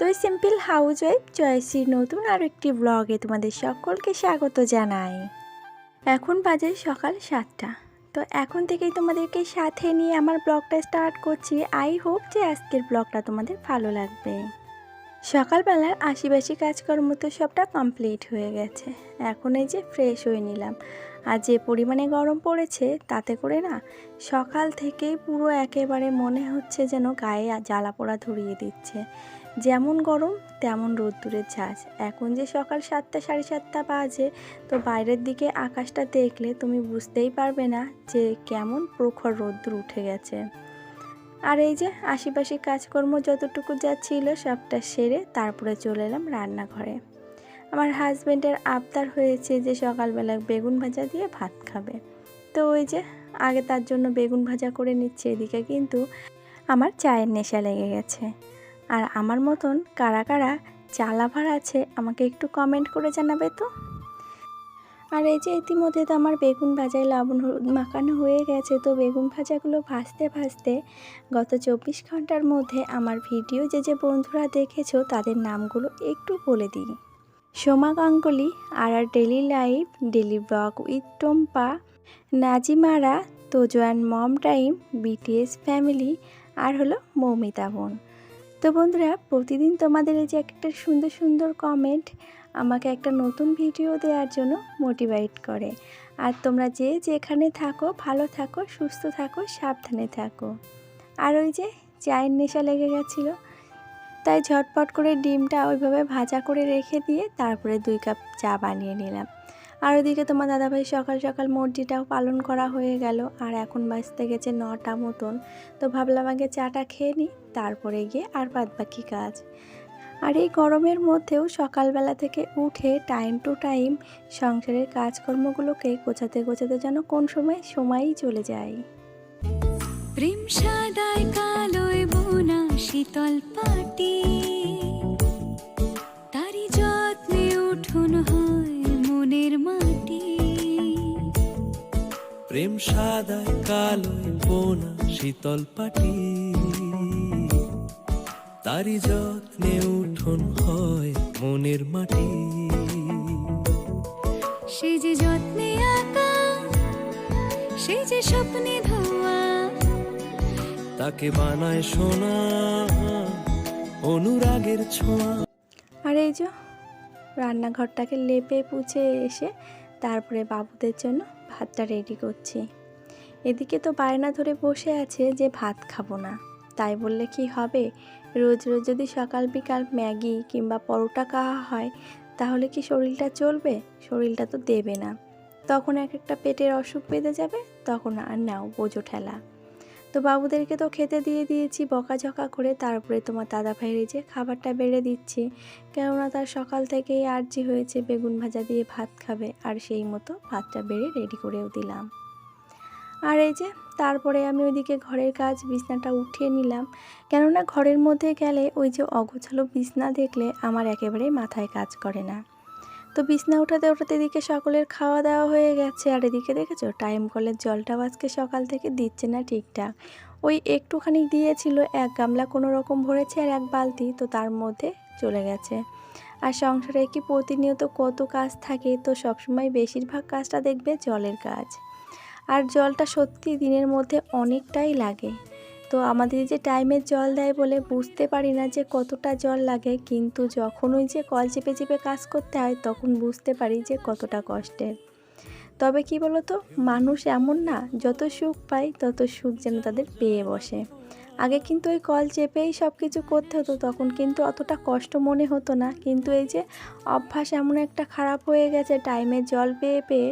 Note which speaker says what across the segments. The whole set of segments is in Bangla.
Speaker 1: তো সিম্পল হাউস ওয়াইফ জয়শ্রীর নতুন আরও একটি ব্লগে তোমাদের সকলকে স্বাগত জানাই। এখন বাজে সকাল সাতটা। তো এখন থেকেই তোমাদেরকে সাথে নিয়ে আমার ব্লগটা স্টার্ট করছি। আই হোপ যে আজকের ব্লগটা তোমাদের ভালো লাগবে। সকালবেলার আশিবাসি কাজকর্ম তো সবটা কমপ্লিট হয়ে গেছে। এখন এই যে ফ্রেশ হয়ে নিলাম। আর যে পরিমাণে গরম পড়েছে, তাতে করে না সকাল থেকেই পুরো একেবারে মনে হচ্ছে যেন গায়ে জ্বালা পোড়া ধরিয়ে দিচ্ছে। যেমন গরম, তেমন রোদ্দুরের ঝাঁজ। এখন যে সকাল সাতটা, সাড়ে সাতটা বাজে, তো বাইরের দিকে আকাশটা দেখলে তুমি বুঝতেই পারবে না যে কেমন প্রখর রোদ্দুর উঠে গেছে। আর এই যে আশেপাশে কাজকর্ম যতটুকু যা ছিল সবটা সেরে তারপরে চলে এলাম রান্নাঘরে। আমার হাজব্যান্ডের আবদার হয়েছে যে সকালবেলা বেগুন ভাজা দিয়ে ভাত খাবে। তো ওই যে আগে তার জন্য বেগুন ভাজা করে নিচ্ছে, এদিকে কিন্তু আমার চায়ের নেশা লেগে গেছে। আর আমার মতন কারা কারা চালাভার আছে আমাকে একটু কমেন্ট করে জানাবে তো? আর এই যে ইতিমধ্যে তো আমার বেগুন ভাজায় লবণ মাখানো হয়ে গেছে, তো বেগুন ভাজাগুলো ভাজতে ভাজতে গত চব্বিশ ঘণ্টার মধ্যে আমার ভিডিও যে যে বন্ধুরা দেখেছ তাদের নামগুলো একটু বলে দিই। সোমা গাঙ্গুলি আর আর daily life daily blog with Tompa, নাজিমারা তোজোয়ান মম টাইম, বিটিএস ফ্যামিলি, আর হলো মৌমিতা বোন। তো বন্ধুরা, প্রতিদিন তোমাদের এই যে একটা সুন্দর সুন্দর কমেন্ট আমাকে একটা নতুন ভিডিও দেওয়ার জন্য মোটিভেট করে। আর তোমরা যে যেখানে থাকো, ভালো থাকো, সুস্থ থাকো, সাবধানে থাকো। আর ওই যে চায়ের নেশা লেগে গেছিল, তাই ঝটপট করে ডিমটা ওইভাবে ভাজা করে রেখে দিয়ে তারপরে দুই কাপ চা বানিয়ে নিলাম। আর ওদিকে তোমার দাদাভাই সকাল সকাল মর্জিটাও পালন করা হয়ে গেল, আর এখন বাজতে গেছে নটা মতন। তো ভাবলাম আগে চাটা খেয়ে নিই, তারপরে গিয়ে আর বাদ বাকি কাজ। আর এই গরমের মধ্যেও সকালবেলা থেকে উঠে টাইম টু টাইম সংসারের কাজকর্মগুলোকে গোছাতে গোছাতে যেন কোন সময় সময়ই চলে যায়।
Speaker 2: প্রেম সাদায় কালোয় বোনা শীতল পাটি।
Speaker 3: সাদায় কালোয় বোনা শীতল পাটি। তারি যত্নে উঠোন হয় মনের মাটি।
Speaker 2: সে যে যত্নে আঁকা সে যে স্বপ্নে ধোয়া
Speaker 3: তাকে বানায় সোনা অনুরাগের ছোঁয়া।
Speaker 1: আর এই যে রান্নাঘরটাকে লেপে পুছে এসে তারপরে বাবুদের জন্য ভাতটা রেডি করছি। এদিকে তো বায়না ধরে বসে আছে যে ভাত খাব না। তাই বললে কি হবে? রোজ রোজ যদি সকাল বিকাল ম্যাগি কিংবা পরোটা খাওয়া হয়, তাহলে কি শরীরটা চলবে? শরীরটা তো দেবে না। তখন এক একটা পেটের অসুখ বেঁধে যাবে, তখন আর নাও বোঝো ঠেলা। তো বাবুদেরকে তো খেতে দিয়ে দিয়েছি, বকাঝকা করে তারপরে তোমার দাদা ভাইয়ের যে খাবারটা বেড়ে দিচ্ছি। কেননা তার সকাল থেকেই আর্জি হয়েছে, বেগুন ভাজা দিয়ে ভাত খাবে, আর সেই মতো ভাতটা বেড়ে রেডি করেও দিলাম। আর এই যে তারপরে আমি ওইদিকে ঘরের কাজ বিছনাটা উঠিয়ে নিলাম। কেননা ঘরের মধ্যে গেলে ওই যে অগোছালো বিছনা দেখলে আমার একেবারেই মাথায় কাজ করে না। তো বিছনা উঠাতে উঠাতে এদিকে সকলের খাওয়া দাওয়া হয়ে গেছে আর এদিকে দেখেছ টাইম কলের জলটাও আজকে সকাল থেকে দিচ্ছে না ঠিকঠাক। ওই একটুখানি দিয়েছিল, এক গামলা কোনো রকম ভরেছে আর এক বালতি তো তার মধ্যে চলে গেছে। আর সংসারে কি প্রতিনিয়ত কত কাজ থাকে তো সবসময় বেশিরভাগ কাজটা দেখবে জলের কাজ। আর জলটা সত্যি দিনের মধ্যে অনেকটাই লাগে। তো আমাদের যে টাইমের জল দেয় বলে বুঝতে পারি না যে কতটা জল লাগে, কিন্তু যখন ওই যে কল চেপে চেপে কাজ করতে হয়, তখন বুঝতে পারি যে কতটা কষ্টের। তবে কি বলো তো মানুষ এমন না, যত সুখ পায় তত সুখ যেন তাদের পেয়ে বসে। আগে কিন্তু ওই কল চেপেই সব কিছু করতে হতো, তখন কিন্তু অতটা কষ্ট মনে হতো না। কিন্তু এই যে অভ্যাস এমন একটা খারাপ হয়ে গেছে, টাইমে জল পেয়ে পেয়ে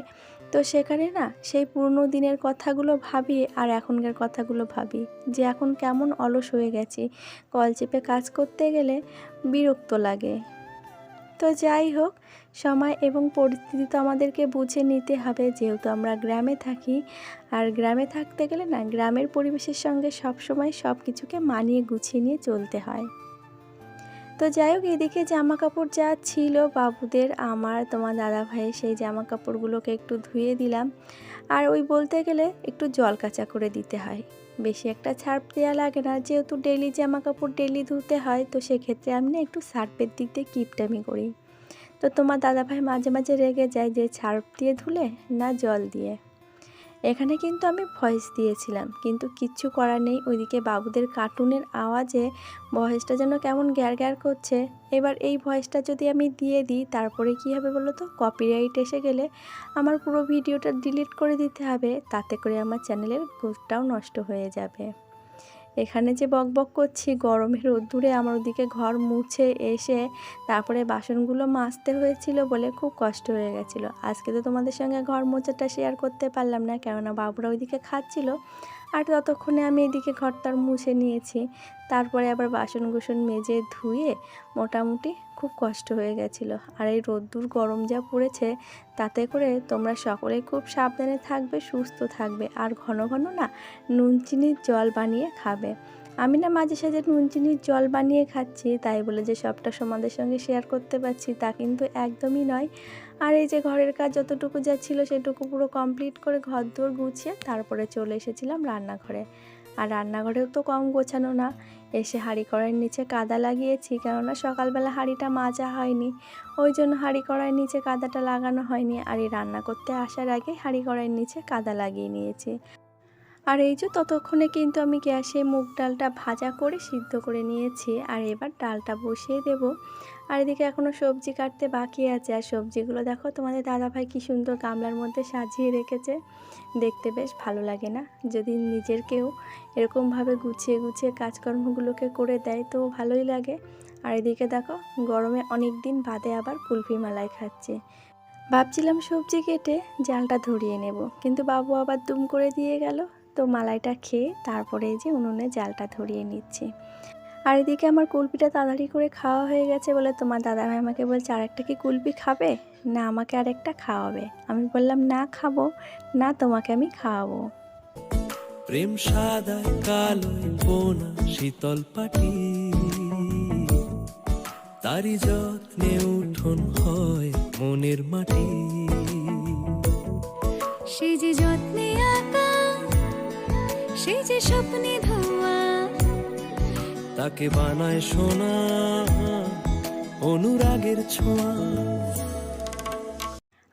Speaker 1: তো সেখানে না সেই পুরনো দিনের কথাগুলো ভাবি আর এখনকার কথাগুলো ভাবি যে এখন কেমন অলস হয়ে গেছি। কল চেপে কাজ করতে গেলে বিরক্ত লাগে। তো যাই হোক, সময় এবং পরিস্থিতি তো আমাদেরকে বুঝে নিতে হবে। যেহেতু আমরা গ্রামে থাকি আর গ্রামে থাকতে গেলে না গ্রামের পরিবেশের সঙ্গে সব সময় সব কিছুকে মানিয়ে গুছিয়ে নিয়ে চলতে হয়। তো যাই হোক, এদিকে জামা কাপড় যা ছিল বাবুদের, আমার, তোমার দাদা ভাইয়ের সেই জামা কাপড়গুলোকে একটু ধুয়ে দিলাম। আর ওই বলতে গেলে একটু জল কাঁচা করে দিতে হয়। বেশি একটা ছার্প দেওয়া লাগে না, যেহেতু ডেলি জামা কাপড় ডেলি ধুতে হয়, তো সেক্ষেত্রে আমি না একটু সার্ফের দিক দিয়ে কিপটামি করি। তো তোমার দাদাভাই মাঝে মাঝে রেগে যায় যে ছার্প দিয়ে ধুলে না জল দিয়ে। এখানে কিন্তু আমি ভয়েস দিয়েছিলাম। কিন্তু কিচ্ছু করার নেই। ওইদিকে বাবুদের কার্টুনের আওয়াজে ভয়েসটা যেন কেমন গ্যার গ্যার করছে। এবার এই ভয়েসটা যদি আমি দিয়ে দিই, তারপরে কি হবে বলো তো? কপিরাইট এসে গেলে আমার পুরো ভিডিওটা ডিলিট করে দিতে হবে। তাতে করে আমার চ্যানেলের গ্রোথটাও নষ্ট হয়ে যাবে। এখানে যে বক বক করছি গরমের রোদ্দুরে আমার ওদিকে ঘর মুছে এসে তারপরে বাসনগুলো মাজতে হয়েছিল বলে খুব কষ্ট হয়ে গেছিল। আজকে তো তোমাদের সঙ্গে ঘর মোছাটা শেয়ার করতে পারলাম না, কেননা বাবুরা ওইদিকে খাচ্ছিল। আর ততক্ষণে আমি এদিকে ঘরটার মুছে নিয়েছি। তারপরে আবার বাসন কুসন মেজে ধুয়ে মোটামুটি খুব কষ্ট হয়ে গেছিল। আর এই রোদ্দুর গরম যা পড়েছে, তাতে করে তোমরা সকলে খুব সাবধানে থাকবে, সুস্থ থাকবে। আর ঘন ঘন না নুন চিনির জল বানিয়ে খাবে। আমি না মাঝে সাঝে নুন চিনির জল বানিয়ে খাচ্ছি, তাই বলে যে সবটা সমাদের সঙ্গে শেয়ার করতে পারছি তা কিন্তু একদমই নয়। আর এই যে ঘরের কাজ যতটুকু যা ছিল সেটুকু পুরো কমপ্লিট করে ঘর দোর গুছিয়ে তারপরে চলে এসেছিলাম রান্নাঘরে। আর রান্নাঘরেও তো কম গোছানো না, এসে হাঁড়ি কড়াইয়ের নিচে কাদা লাগিয়েছি, কেননা সকালবেলা হাঁড়িটা মাজা হয়নি। ওই জন্য হাঁড়ি কড়াইয়ের নিচে কাদাটা লাগানো হয়নি, আর এই রান্না করতে আসার আগে হাঁড়ি কড়াইয়ের নিচে কাদা লাগিয়ে নিয়েছি। আর এই যে ততক্ষণে কিন্তু আমি গ্যাসে মুগ ডালটা ভাজা করে সিদ্ধ করে নিয়েছি, আর এবার ডালটা বসিয়ে দেব। আর এদিকে এখনও সবজি কাটতে বাকি আছে, আর সবজিগুলো দেখো তোমাদের দাদাভাই কি সুন্দর গামলার মধ্যে সাজিয়ে রেখেছে। দেখতে বেশ ভালো লাগে না? যদি নিজের কেউ এরকমভাবে গুছিয়ে গুছিয়ে কাজকর্মগুলোকে করে দেয় তো ভালোই লাগে। আর এদিকে দেখো গরমে অনেক দিন বাদে আবার কুলফি মালাই খাচ্ছে। ভাবছিলাম সবজি কেটে জালটা ধরিয়ে নেব, কিন্তু বাবু আবার দুম করে দিয়ে গেল। তো মালাইটা খেয়ে তারপরে এই যে উনুনে জালটা ধরিয়ে নিচ্ছি। আর এদিকে আমার কুলপিটা তাড়াতাড়ি করে খাওয়া হয়ে গেছে বলে তোমার দাদাভাই আমাকে বলছে আর একটা কি কুলপি খাবে? না আমাকে আরেকটা খাওয়াবে। আমি বললাম না খাব। না তোমাকে আমি খাওয়াবো।
Speaker 3: প্রেম সাদায় কালোয় বোনা শীতল পাটি। তারি যত্নে উঠোন হয় মনের মাটি।
Speaker 2: সে যে যত্নে সে যে স্বপ্নে ধোয়া।
Speaker 3: তাকে বানায় সোনা অনুরাগের ছোঁয়া।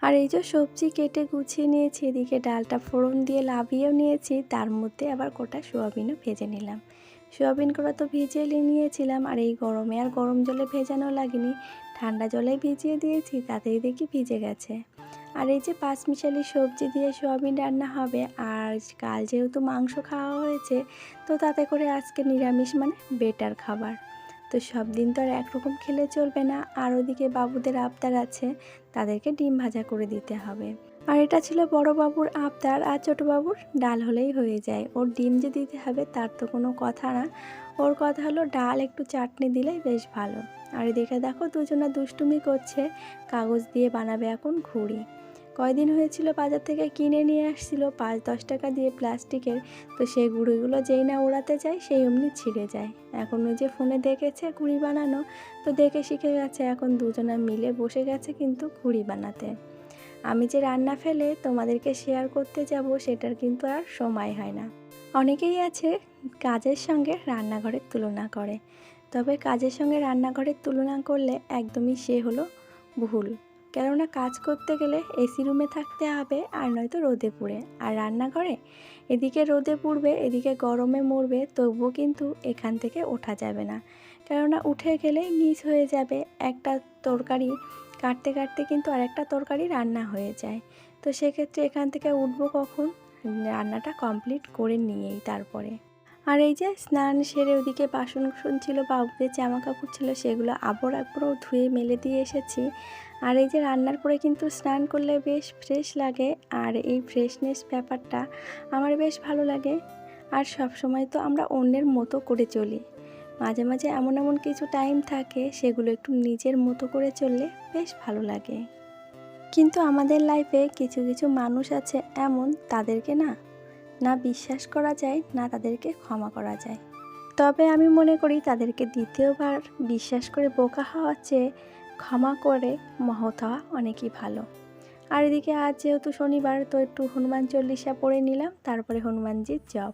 Speaker 1: আর এই যে সবজি কেটে গুছিয়ে নিয়েছি এদিকে ডালটা ফোড়ন দিয়ে লাভিয়েও নিয়েছি তার মধ্যে আবার গোটা সোয়াবিনও ভেজে নিলাম। সোয়াবিন করা তো ভিজিয়ে নিয়েছিলাম আর এই গরমে আর গরম জলে ভেজানো লাগেনি। ঠান্ডা জলে ভিজিয়ে দিয়েছি, তাতেই দেখি ভিজে গেছে। আর এই যে পাঁচমিশালি সবজি দিয়ে সোয়াবিন রান্না হবে, আর কাল যেহেতু মাংস খাওয়া হয়েছে, তো তাতে করে আজকে নিরামিষ মানে বেটার খাবার। তো সব দিন তো আর একরকম খেলে চলবে না, আর ওদিকে বাবুদের আবদার আছে, তাদেরকে ডিম ভাজা করে দিতে হবে। আর এটা ছিল বড় বাবুর আবদার আর ছোট বাবুর ডাল হলেই হয়ে যায়। ওর ডিম যে দিতে হবে তার তো কোনো কথা না। ওর কথা হলো ডাল একটু চাটনি দিলেই বেশ ভালো। আর দেখে দেখো দুজনা দুষ্টুমি করছে, কাগজ দিয়ে বানাবে এখন ঘুড়ি। কয়দিন হয়েছিল বাজার থেকে কিনে নিয়ে আসছিল, পাঁচ দশ টাকা দিয়ে প্লাস্টিকের। তো সেই ঘুড়িগুলো যেই না ওড়াতে যায়, সেই অমনি ছিঁড়ে যায়। এখন ওই যে ফোনে দেখেছে ঘুড়ি বানানো, তো দেখে শিখে গেছে এখন দুজনা মিলে বসে গেছে কিন্তু ঘুড়ি বানাতে। আমি যে রান্না ফেলে তোমাদেরকে শেয়ার করতে যাব, সেটার কিন্তু আর সময় হয় না। অনেকেই আছে কাজের সঙ্গে রান্নাঘরের তুলনা করে। তবে কাজের সঙ্গে রান্নাঘরের তুলনা করলে একদমই সে হলো ভুল। কেননা কাজ করতে গেলে এসি রুমে থাকতে হবে আর নয়তো রোদে পুড়ে। আর রান্নাঘরে এদিকে রোদে পুড়বে, এদিকে গরমে মরবে, তবুও কিন্তু এখান থেকে ওঠা যাবে না। কেননা উঠে গেলেই মিস হয়ে যাবে একটা তরকারি কাটতে কাটতে কিন্তু আরেকটা তরকারি রান্না হয়ে যায়। তো সেক্ষেত্রে এখান থেকে উঠবো কখন? রান্নাটা কমপ্লিট করে নিয়েই তারপরে। আর এই যে স্নান সেরে ওদিকে বাসন কুসন ছিল, বাবুদের জামা কাপড় ছিল, সেগুলো আবার একবারও ধুয়ে মেলে দিয়ে এসেছি। আর এই যে রান্নার পরে কিন্তু স্নান করলে বেশ ফ্রেশ লাগে। আর এই ফ্রেশনেস ব্যাপারটা আমার বেশ ভালো লাগে। আর সব সময় তো আমরা অন্যের মতো করে চলি। মাঝে মাঝে এমন এমন কিছু টাইম থাকে, সেগুলো একটু নিজের মতো করে চললে বেশ ভালো লাগে। কিন্তু আমাদের লাইফে কিছু কিছু মানুষ আছে এমন, তাদেরকে না না বিশ্বাস করা যায়, না তাদেরকে ক্ষমা করা যায়। তবে আমি মনে করি তাদেরকে দ্বিতীয়বার বিশ্বাস করে বোকা হওয়ার চেয়ে ক্ষমা করে মহৎ হওয়া অনেকই ভালো। আর এদিকে আজ যেহেতু শনিবার, তো একটু হনুমান চল্লিশা পড়ে নিলাম, তারপরে হনুমানজির জব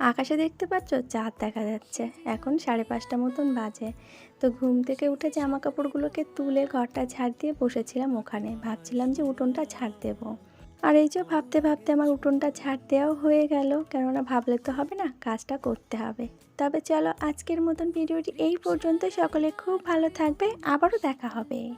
Speaker 1: আকাশে দেখতে পাচ্ছ? চাঁদ দেখা যাচ্ছে। এখন সাড়ে পাঁচটা মতন বাজে। তো ঘুম থেকে উঠে জামা কাপড়গুলোকে তুলে ঘরটা ঝাড় দিয়ে বসেছিলাম ওখানে। ভাবছিলাম যে উঠোনটা ঝাড় দেব। আর এই যে ভাবতে ভাবতে আমার উঠোনটা ঝাড় দেওয়াও হয়ে গেল। কেননা ভাবলে তো হবে না, কাজটা করতে হবে। তবে চলো আজকের মতন ভিডিওটি এই পর্যন্ত সকলে খুব ভালো থাকবে। আবারও দেখা হবে।